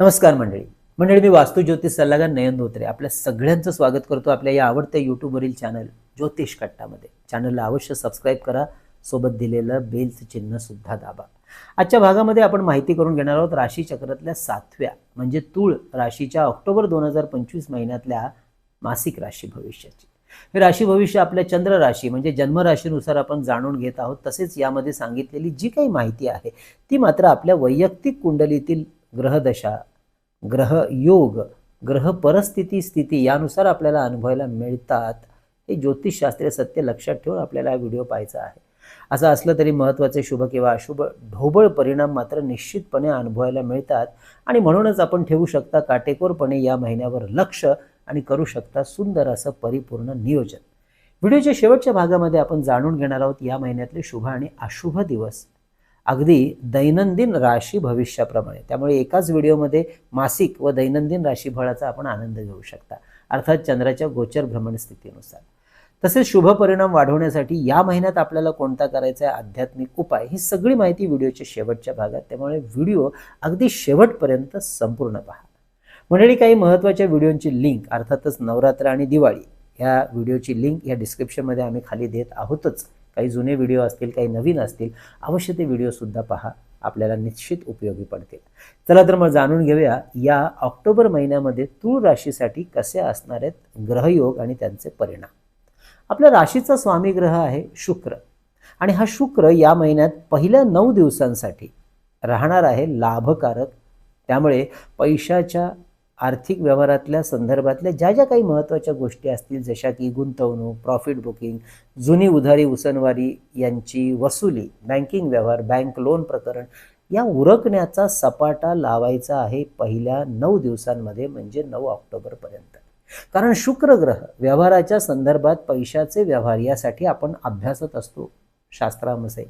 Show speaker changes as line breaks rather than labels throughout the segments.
नमस्कार मंडळी. मंडळी मी वास्तू ज्योतिष सल्लागार नयन धोत्रे. आपल्या सगळ्यांचं स्वागत करतो आपल्या या आवडत्या यूट्यूबवरील चॅनल ज्योतिष कट्टामध्ये. चॅनलला अवश्य सबस्क्राईब करा. सोबत दिलेलं बेलचं चिन्ह सुद्धा दाबा. आजच्या भागामध्ये आपण माहिती करून घेणार आहोत राशी चक्रातल्या सातव्या म्हणजे तूळ राशीच्या ऑक्टोबर दोन हजार पंचवीस महिन्यातल्या मासिक राशी भविष्याची. हे राशी भविष्य आपल्या चंद्र राशी म्हणजे जन्मराशीनुसार आपण जाणून घेत आहोत. तसेच यामध्ये सांगितलेली जी काही माहिती आहे ती मात्र आपल्या वैयक्तिक कुंडलीतील ग्रहदशा ग्रहयोग ग्रह परिस्थिती स्थिती यानुसार आपल्याला अनुभवायला मिळतात. हे ज्योतिषशास्त्रीय सत्य लक्षात ठेवून आपल्याला हा व्हिडिओ पाहायचा आहे. असं असलं तरी महत्त्वाचे शुभ किंवा अशुभ ढोबळ परिणाम मात्र निश्चितपणे अनुभवायला मिळतात. आणि म्हणूनच आपण ठेवू शकता काटेकोरपणे या महिन्यावर लक्ष आणि करू शकता सुंदर असं परिपूर्ण नियोजन. व्हिडिओच्या शेवटच्या भागामध्ये आपण जाणून घेणार आहोत या महिन्यातले शुभ आणि अशुभ दिवस. अगदी दैनंदिन राशी भविष्याप्रमाणे. त्यामुळे एकाच व्हिडिओमध्ये मासिक व दैनंदिन राशीफळाचा आपण आनंद घेऊ शकता. अर्थात चंद्राच्या गोचर भ्रमण स्थितीनुसार. तसेच शुभ परिणाम वाढवण्यासाठी या महिन्यात आपल्याला कोणता करायचा आहे? आध्यात्मिक उपाय. ही सगळी माहिती व्हिडिओच्या शेवटच्या भागात. त्यामुळे व्हिडिओ अगदी शेवटपर्यंत संपूर्ण पहा. मंडळी काही महत्त्वाच्या व्हिडिओंची लिंक अर्थातच नवरात्र आणि दिवाळी ह्या व्हिडिओची लिंक या डिस्क्रिप्शनमध्ये आम्ही खाली देत आहोतच. काही जुने व्हिडिओ असतील काही नवीन असतील अवश्य ते व्हिडिओसुद्धा पहा. आपल्याला निश्चित उपयोगी पडतील. चला तर मग जाणून घेऊया या ऑक्टोबर महिन्यामध्ये तूळ राशीसाठी कसे असणार आहेत ग्रहयोग आणि त्यांचे परिणाम. आपल्या राशीचा स्वामी ग्रह आहे शुक्र. आणि हा शुक्र या महिन्यात पहिल्या नऊ दिवसांसाठी राहणार आहे लाभकारक. त्यामुळे पैशाच्या आर्थिक व्यवहारातल्या संदर्भातल्या ज्या ज्या काही महत्त्वाच्या गोष्टी असतील जशा की गुंतवणूक प्रॉफिट बुकिंग जुनी उधारी उसनवारी यांची वसुली बँकिंग व्यवहार बँक लोन प्रकरण या उरकण्याचा सपाटा लावायचा आहे पहिल्या नऊ दिवसांमध्ये म्हणजे नऊ ऑक्टोबरपर्यंत. कारण शुक्र ग्रह व्यवहाराच्या संदर्भात पैशाचे व्यवहार यासाठी आपण अभ्यासत असतो शास्त्रामध्ये.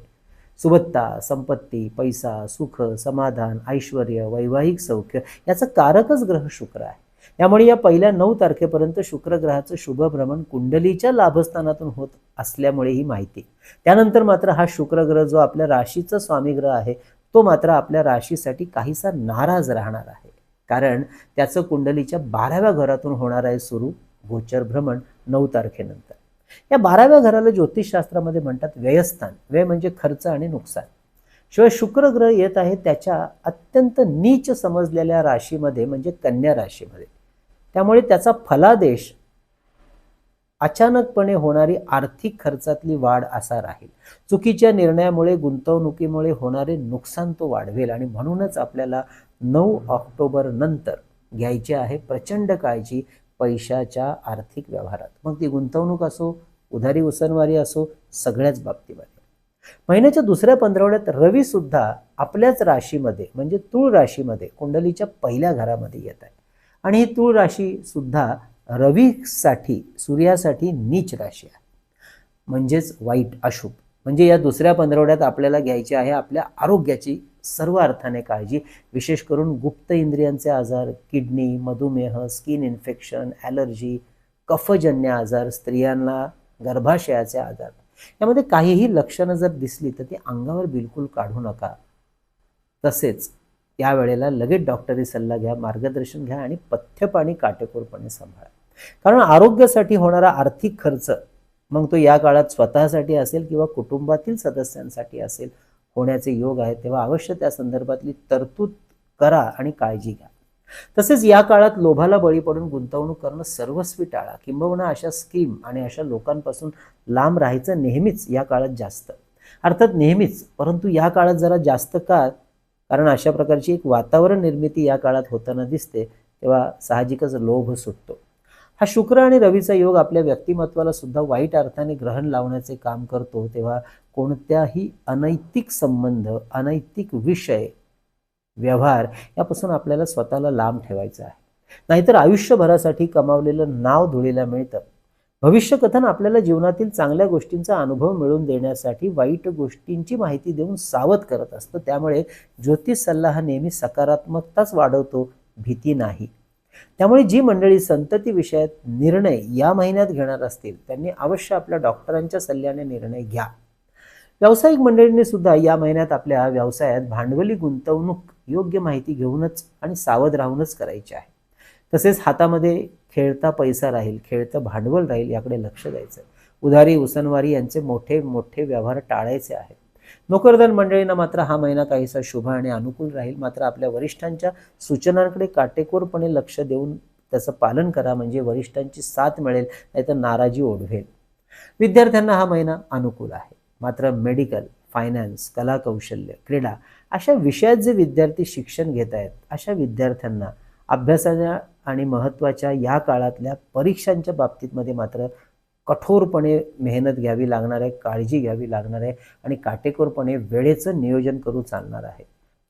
सुबत्ता संपत्ती पैसा सुख समाधान ऐश्वर वैवाहिक सौख्य याचं कारकच ग्रह शुक्र आहे. त्यामुळे या पहिल्या नऊ तारखेपर्यंत शुक्र ग्रहाचं शुभ भ्रमण कुंडलीच्या लाभस्थानातून होत असल्यामुळे ही माहिती. त्यानंतर मात्र हा शुक्र ग्रह जो आपल्या राशीचा स्वामी ग्रह आहे तो मात्र आपल्या राशीसाठी काहीसा नाराज राहणार आहे. कारण त्याचं कुंडलीच्या बाराव्या घरातून होणार आहे सुरू गोचर भ्रमण नऊ तारखेनंतर. या बाराव्या घराला ज्योतिषशास्त्रामध्ये म्हणतात व्ययस्थान. व्यय म्हणजे खर्च आणि नुकसान. शिवाय शुक्र ग्रह येत आहे त्याच्या अत्यंत नीच समजलेल्या राशीमध्ये म्हणजे कन्या राशीमध्ये. त्यामुळे त्याचा फलादेश अचानकपणे होणारी आर्थिक खर्चातली वाढ असा राहील. चुकीच्या निर्णयामुळे गुंतवणुकीमुळे होणारे नुकसान तो वाढवेल आणि म्हणूनच आपल्याला नऊ ऑक्टोबर नंतर घ्यायची आहे प्रचंड काळजी पैशाच्या आर्थिक व्यवहारात. मग ती गुंतवणूक असो उधारी उसनवारी असो सगळ्याच बाबतीमध्ये. महिन्याच्या दुसऱ्या पंधरवड्यात रवी सुद्धा आपल्याच राशीमध्ये म्हणजे तूळ राशीमध्ये कुंडलीच्या पहिल्या घरामध्ये येत आहे. आणि ही तूळ राशी सुद्धा रवीसाठी सूर्यासाठी नीच राशी आहे. म्हणजेच वाईट अशुभ. म्हणजे या दुसऱ्या पंधरवड्यात आपल्याला घ्यायची आहे आपल्या आरोग्याची सर्व अर्थाने काळजी. विशेष करून गुप्त इंद्रियांचे आजार किडनी मधुमेह स्किन इन्फेक्शन ॲलर्जी कफजन्य आजार स्त्रियांना गर्भाशयाचे आजार. यामध्ये काहीही लक्षणं जर दिसली तर ती अंगावर बिलकुल काढू नका. तसेच यावेळेला लगेच डॉक्टरी सल्ला घ्या मार्गदर्शन घ्या आणि पथ्यपाणी काटेकोरपणे सांभाळा. कारण आरोग्यासाठी होणारा आर्थिक खर्च मग तो या काळात स्वतःसाठी असेल किंवा कुटुंबातील सदस्यांसाठी असेल होण्याचे योग आहेत तेव्हा अवश्य त्या संदर्भातली तरतूद करा आणि काळजी घ्या. तसेच या काळात लोभाला बळी पडून गुंतवणूक करणं सर्वस्वी टाळा. किंबहुना अशा स्कीम आणि अशा लोकांपासून लांब राहायचं नेहमीच या काळात जास्त. अर्थात नेहमीच परंतु या काळात जरा जास्त का? कारण अशा प्रकारची एक वातावरण निर्मिती या काळात होताना दिसते तेव्हा साहजिकच लोभ सुटतो. हा शुक्र आणि रवीचा योग आपल्या व्यक्तिमत्वाला सुद्धा वाईट अर्थाने ग्रहण लावण्याचे काम करतो तेव्हा कोणत्याही अनैतिक संबंध अनैतिक विषय व्यवहार यापासून आपल्याला स्वतःला लांब ठेवायचं आहे. नाहीतर आयुष्यभरासाठी कमावलेलं नाव धुळीला मिळतं. भविष्यकथन आपल्याला जीवनातील चांगल्या गोष्टींचा अनुभव मिळवून देण्यासाठी वाईट गोष्टींची माहिती देऊन सावध करत असतं. त्यामुळे ज्योतिष सल्ला हा नेहमी सकारात्मकताच वाढवतो भीती नाही. त्यामुळे जी मंडळी संतती विषयात निर्णय या महिन्यात घेणार असतील त्यांनी अवश्य आपल्या डॉक्टरांच्या सल्ल्याने निर्णय घ्या. व्यावसायिक मंडळींनी सुद्धा या महिन्यात आपल्या व्यवसायात भांडवली गुंतवणूक योग्य माहिती घेऊनच आणि सावध राहूनच करायची आहे. तसेच हातामध्ये खेळता पैसा राहील खेळतं भांडवल राहील याकडे लक्ष द्यायचं उधारी उसनवारी यांचे मोठे मोठे व्यवहार टाळायचे आहेत. नोकरदार मंडळींना मात्र हा महिना काहीसा शुभ आणि अनुकूल राहील. मात्र आपल्या वरिष्ठांच्या सूचनांकडे काटेकोरपणे लक्ष देऊन त्याचं पालन करा म्हणजे वरिष्ठांची साथ मिळेल नाहीतर नाराजी ओढवेल. विद्यार्थ्यांना हा महिना अनुकूल आहे. मात्र मेडिकल फायनान्स कला कौशल्य क्रीडा अशा विषयात जे विद्यार्थी शिक्षण घेत आहेत अशा विद्यार्थ्यांना अभ्यासाच्या आणि महत्त्वाच्या या काळातल्या परीक्षांच्या बाबतीतमध्ये मात्र कठोरपणे मेहनत घ्यावी लागणार आहे काळजी घ्यावी लागणार आहे आणि काटेकोरपणे वेळेचं नियोजन करू चालणार आहे.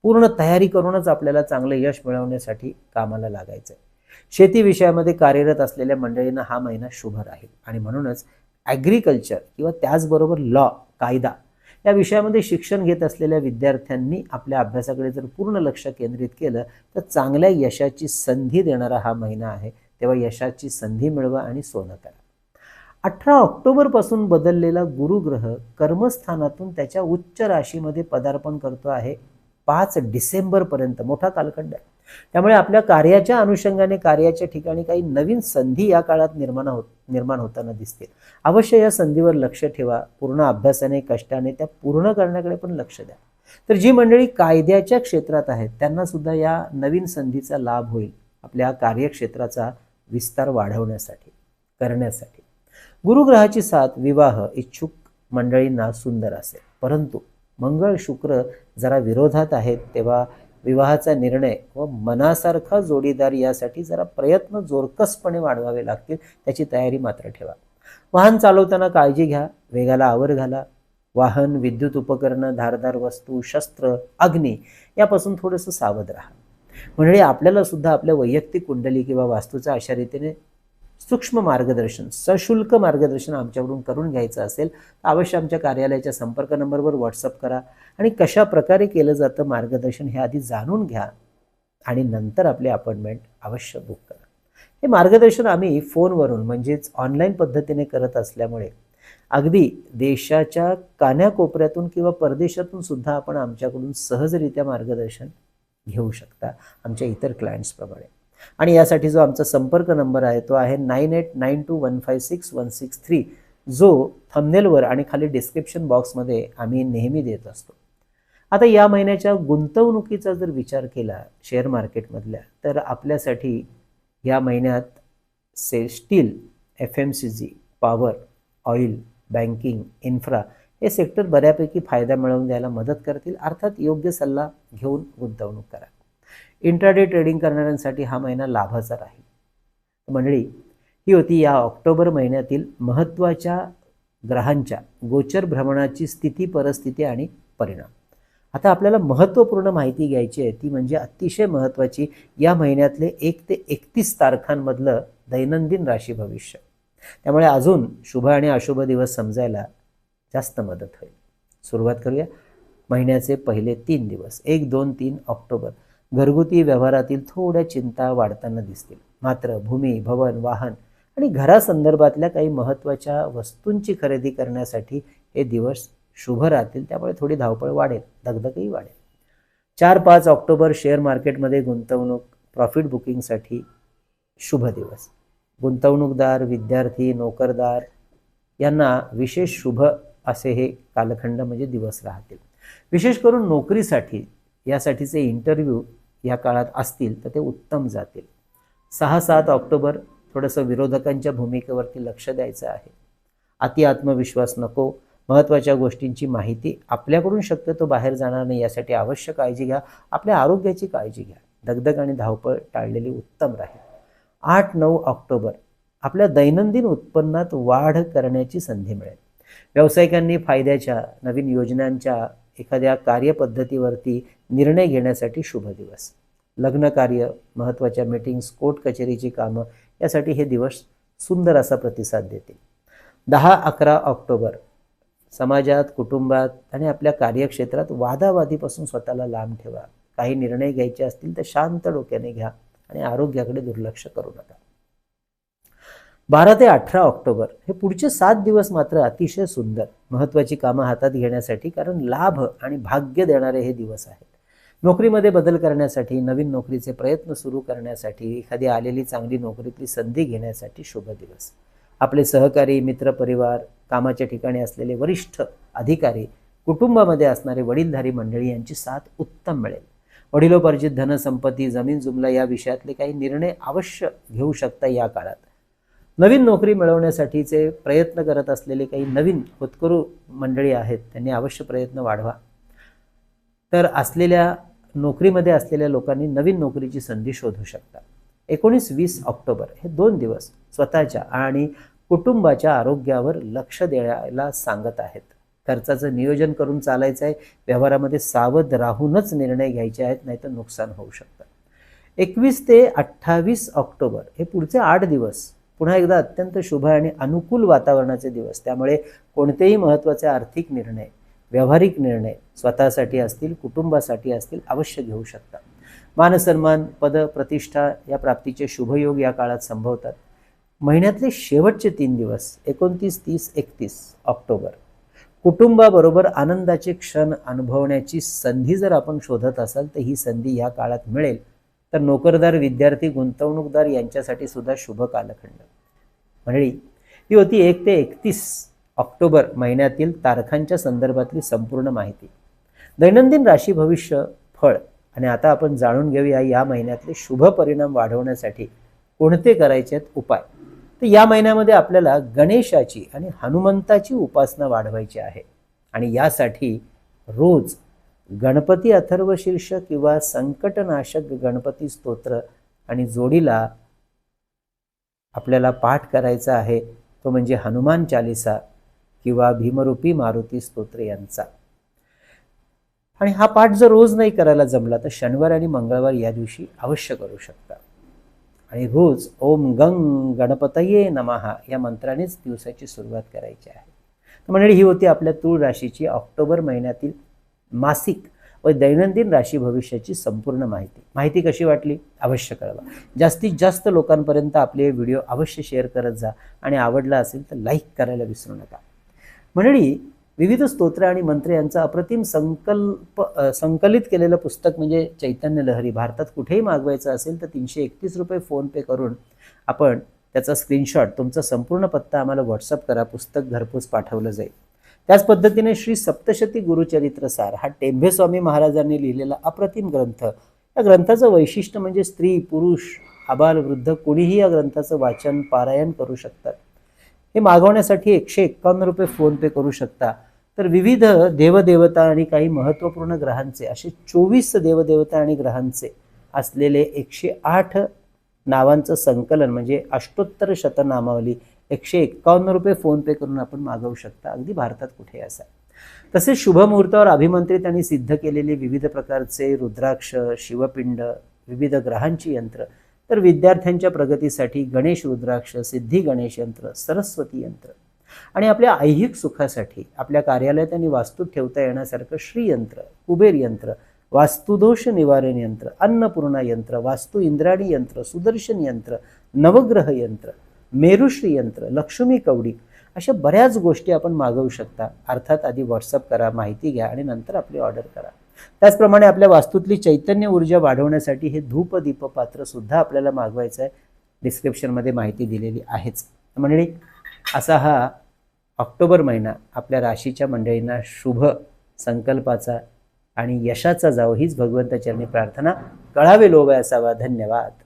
पूर्ण तयारी करूनच आपल्याला चांगलं यश मिळवण्यासाठी कामाला लागायचं आहे. शेती विषयामध्ये कार्यरत असलेल्या मंडळींना हा महिना शुभ राहील. आणि म्हणूनच ॲग्रिकल्चर किंवा त्याचबरोबर लॉ कायदा या विषयामध्ये शिक्षण घेत असलेल्या विद्यार्थ्यांनी आपल्या अभ्यासाकडे जर पूर्ण लक्ष केंद्रित केलं तर चांगल्या यशाची संधी देणारा हा महिना आहे. तेव्हा यशाची संधी मिळवा आणि सोनं करा. अठरा ऑक्टोबरपासून बदललेला गुरुग्रह कर्मस्थानातून त्याच्या उच्च राशीमध्ये पदार्पण करतो आहे. पाच डिसेंबरपर्यंत मोठा कालखंड आहे. त्यामुळे आपल्या कार्याच्या अनुषंगाने कार्याच्या ठिकाणी काही नवीन संधी या काळात निर्माण होत निर्माण होताना दिसतील अवश्य या संधीवर लक्ष ठेवा. पूर्ण अभ्यासाने कष्टाने त्या पूर्ण करण्याकडे पण लक्ष द्या. तर जी मंडळी कायद्याच्या क्षेत्रात आहेत त्यांना सुद्धा या नवीन संधीचा लाभ होईल आपल्या कार्यक्षेत्राचा विस्तार वाढवण्यासाठी करण्यासाठी. गुरुग्रहाची साथ विवाह इच्छुक मंडळींना सुंदर असेल. परंतु मंगळ शुक्र जरा विरोधात आहेत तेव्हा विवाहाचा निर्णय व मनासारखा जोडीदार यासाठी जरा प्रयत्न जोरकसपणे वाढवावे लागतील त्याची तयारी मात्र ठेवा. वाहन चालवताना काळजी घ्या वेगाला आवर घाला. वाहन विद्युत उपकरणं धारदार वस्तू शस्त्र अग्नी यापासून थोडंसं सावध राहा. म्हणजे आपल्याला सुद्धा आपल्या वैयक्तिक कुंडली किंवा वास्तूचा अशा रीतीने सूक्ष्म मार्गदर्शन सशुल्क मार्गदर्शन आमच्याकडून करून घ्यायचं असेल तर अवश्य आमच्या कार्यालयाच्या संपर्क नंबरवर व्हॉट्सअप करा आणि कशा प्रकारे केलं जातं मार्गदर्शन हे आधी जाणून घ्या आणि नंतर आपली अपॉइंटमेंट अवश्य बुक करा. हे मार्गदर्शन आम्ही फोनवरून म्हणजेच ऑनलाईन पद्धतीने करत असल्यामुळे अगदी देशाच्या कान्याकोपऱ्यातून किंवा परदेशातून सुद्धा आपण आमच्याकडून सहजरित्या मार्गदर्शन घेऊ शकता आमच्या इतर क्लायंट्सप्रमाणे आणि यासाठी जो आमचा संपर्क नंबर आहे तो आहे nine eight nine two one five six one six three. जो थंबनेलवर आणि खाली डिस्क्रिप्शन बॉक्समध्ये आम्ही नेहमी देत असतो. आता या महिन्याच्या गुंतवणुकीचा जर विचार केला शेअर मार्केटमधल्या तर आपल्यासाठी या महिन्यात से steel F M C G power oil banking infra हे सेक्टर बऱ्यापैकी फायदा मिळवून द्यायला मदत करतील. अर्थात योग्य सल्ला घेऊन गुंतवणूक करा. इंट्राडे ट्रेडिंग करणाऱ्यांसाठी हा महिना लाभाचा राहील. मंडळी ही होती या ऑक्टोबर महिन्यातील महत्त्वाच्या ग्रहांच्या गोचर भ्रमणाची स्थिती परिस्थिती आणि परिणाम. आता आपल्याला महत्त्वपूर्ण माहिती घ्यायची आहे ती म्हणजे अतिशय महत्त्वाची या महिन्यातले एक ते एकतीस तारखांमधलं दैनंदिन राशी भविष्य. त्यामुळे अजून शुभ आणि अशुभ दिवस समजायला जास्त मदत होईल. सुरुवात करूया. महिन्याचे पहिले तीन दिवस एक दोन तीन ऑक्टोबर. घरगुती व्यवहारातील थोड्या चिंता वाढताना दिसतील. मात्र भूमी भवन वाहन आणि घरासंदर्भातल्या काही महत्त्वाच्या वस्तूंची खरेदी करण्यासाठी हे दिवस शुभ राहतील. त्यामुळे थोडी धावपळ वाढेल दगदगही वाढेल. चार पाच ऑक्टोबर शेअर मार्केटमध्ये गुंतवणूक प्रॉफिट बुकिंगसाठी शुभ दिवस. गुंतवणूकदार विद्यार्थी नोकरदार यांना विशेष शुभ असे हे कालखंड म्हणजे दिवस राहतील. विशेष करून नोकरीसाठी यासाठीचे इंटरव्ह्यू या काळात असतील तर ते उत्तम जातील. सहा सात ऑक्टोबर थोडंसं विरोधकांच्या भूमिकेवरती लक्ष द्यायचं आहे. अति आत्मविश्वास नको महत्त्वाच्या गोष्टींची माहिती आपल्याकडून शक्यतो बाहेर जाणार नाही यासाठी आवश्यक काळजी घ्या आपल्या आरोग्याची काळजी घ्या. दगदग आणि धावपळ टाळलेली उत्तम राहील. आठ नऊ ऑक्टोबर आपल्या दैनंदिन उत्पन्नात वाढ करण्याची संधी मिळेल. व्यावसायिकांनी फायद्याच्या नवीन योजनांच्या एखाद्या कार्यपद्धतीवरती निर्णय घेण्यासाठी शुभ दिवस. लग्न कार्य महत्त्वाच्या मीटिंग्स कोर्ट कचेरीची कामं यासाठी हे दिवस सुंदर असा प्रतिसाद देतील दहा अकरा ऑक्टोबर समाजात कुटुंबात आणि आपल्या कार्यक्षेत्रात वादावादीपासून स्वतःला लांब ठेवा. काही निर्णय घ्यायचे असतील तर शांत डोक्याने घ्या आणि आरोग्याकडे दुर्लक्ष करू नका. बारा ते अठरा ऑक्टोबर हे पुढचे सात दिवस मात्र अतिशय सुंदर महत्त्वाची कामं हातात घेण्यासाठी कारण लाभ आणि भाग्य देणारे हे दिवस आहेत. नोकरीमध्ये बदल करण्यासाठी नवीन नोकरीचे प्रयत्न सुरू करण्यासाठी एखादी आलेली चांगली नोकरीतली संधी घेण्यासाठी शुभ दिवस. आपले सहकारी मित्रपरिवार कामाच्या ठिकाणी असलेले वरिष्ठ अधिकारी कुटुंबामध्ये असणारे वडीलधारी मंडळी यांची साथ उत्तम मिळेल. वडिलोपार्जित धनसंपत्ती जमीन जुमला या विषयातले काही निर्णय अवश्य घेऊ शकता या काळात. नवीन नोकरी मिळवण्यासाठीचे प्रयत्न करत असलेले काही नवीन होतकरू मंडळी आहेत त्यांनी अवश्य प्रयत्न वाढवा. तर असलेल्या नोकरीमध्ये असलेल्या लोकांनी नवीन नोकरीची संधी शोधू शकता. एकोणीस वीस ऑक्टोबर हे दोन दिवस स्वतःच्या आणि कुटुंबाच्या आरोग्यावर लक्ष द्यायला सांगत आहेत. खर्चाचं नियोजन करून चालायचं आहे व्यवहारामध्ये सावध राहूनच निर्णय घ्यायचे आहेत नाहीतर नुकसान होऊ शकतं. एकवीस ते अठ्ठावीस ऑक्टोबर हे पुढचे आठ दिवस पुन्हा एकदा अत्यंत शुभ आणि अनुकूल वातावरणाचे दिवस. त्यामुळे कोणतेही महत्त्वाचे आर्थिक निर्णय व्यावहारिक निर्णय स्वतःसाठी असतील कुटुंबासाठी असतील अवश्य घेऊ शकता. मानसन्मान पद प्रतिष्ठा या प्राप्तीचे शुभयोग या काळात संभवतात. महिन्यातले शेवटचे तीन दिवस एकोणतीस तीस एकतीस ऑक्टोबर. कुटुंबाबरोबर आनंदाचे क्षण अनुभवण्याची संधी जर आपण शोधत असाल तर ही संधी या काळात मिळेल. तर नोकरदार विद्यार्थी गुंतवणूकदार यांच्यासाठी सुद्धा शुभ कालखंड. मंडळी ही होती एक ते एकतीस ऑक्टोबर महिन्यातील तारखांच्या संदर्भातली संपूर्ण माहिती. दैनंदिन राशी भविष्य फळ आणि आता आपण जाणून घेऊया या महिन्यातले शुभ परिणाम वाढवण्यासाठी कोणते करायचे आहेत उपाय. तर या महिन्यामध्ये आपल्याला गणेशाची आणि हनुमंताची उपासना वाढवायची आहे आणि यासाठी रोज गणपती अथर्वशीर्ष किंवा संकटनाशक गणपती स्तोत्र आणि जोडीला आपल्याला पाठ करायचा आहे तो म्हणजे हनुमान चालिसा किंवा भीमरूपी मारुती स्तोत्र यांचा. आणि हा पाठ जर रोज नाही करायला जमला तर शनिवार आणि मंगळवार या दिवशी अवश्य करू शकता. आणि रोज ओम गंग गणपतये नमहा या मंत्रानेच दिवसाची सुरुवात करायची आहे. तर मंडळी ही होती आपल्या तूळ राशीची ऑक्टोबर महिन्यातील मासिक व दैनंदिन राशी भविष्याची संपूर्ण माहिती. माहिती कशी वाटली? अवश्य कळवा. जास्तीत जास्त लोकांपर्यंत आपले व्हिडिओ अवश्य शेअर करत जा आणि आवडला असेल तर लाईक करायला विसरू नका. मंडळी विविध स्तोत्र आणि मंत्र यांचा अप्रतिम संकल्प संकलित केलेलं पुस्तक म्हणजे चैतन्य लहरी. भारतात कुठेही मागवायचं असेल तर तीनशे एकतीस रुपये फोनपे करून आपण त्याचा स्क्रीनशॉट तुमचा संपूर्ण पत्ता आम्हाला व्हॉट्सअप करा. पुस्तक घरपोच पाठवलं जाईल. त्याच पद्धतीने श्री सप्तशती गुरुचरित्रसार हा टेंभेस्वामी महाराजांनी लिहिलेला अप्रतिम ग्रंथ. या ग्रंथाचं वैशिष्ट्य म्हणजे स्त्री पुरुष आबाल वृद्ध कोणीही या ग्रंथाचं वाचन पारायण करू शकतात. हे मागवण्यासाठी एकशे एक्कावन्न रुपये फोनपे करू शकता. तर विविध देवदेवता आणि काही महत्त्वपूर्ण ग्रहांचे असे चोवीस देवदेवता आणि ग्रहांचे असलेले एकशे आठ नावांचं संकलन म्हणजे अष्टोत्तर शतनामावली एकशे एक्कावन्न रुपये फोनपे करून आपण मागवू शकता. अगदी भारतात कुठे असा. तसेच शुभ मुहूर्तावर अभिमंत्रित आणि सिद्ध केलेले विविध प्रकारचे रुद्राक्ष शिवपिंड विविध ग्रहांची यंत्र तर विद्यार्थ्यांच्या प्रगतीसाठी गणेश रुद्राक्ष सिद्धी गणेश यंत्र सरस्वती यंत्र आणि आपल्या ऐहिक सुखासाठी आपल्या कार्यालयात आणि वास्तूत ठेवता येण्यासारखं श्रीयंत्र कुबेर यंत्र वास्तुदोष निवारण यंत्र अन्नपूर्णा यंत्र वास्तू इंद्राणी यंत्र सुदर्शन यंत्र नवग्रह यंत्र मेरुश्री यंत्र लक्ष्मी कवडी अशा बऱ्याच गोष्टी आपण मागवू शकता. अर्थात आधी व्हॉट्सअप करा माहिती घ्या आणि नंतर आपली ऑर्डर करा. त्याचप्रमाणे आपल्या वास्तूतली चैतन्य ऊर्जा वाढवण्यासाठी हे धूप दीप सुद्धा आपल्याला मागवायचं आहे. डिस्क्रिप्शनमध्ये माहिती दिलेली आहेच. मंडळी असा हा ऑक्टोबर महिना आपल्या राशीच्या मंडळींना शुभ संकल्पाचा आणि यशाचा जावं हीच भगवंताचरणी प्रार्थना. कळावे लोभ असावा धन्यवाद.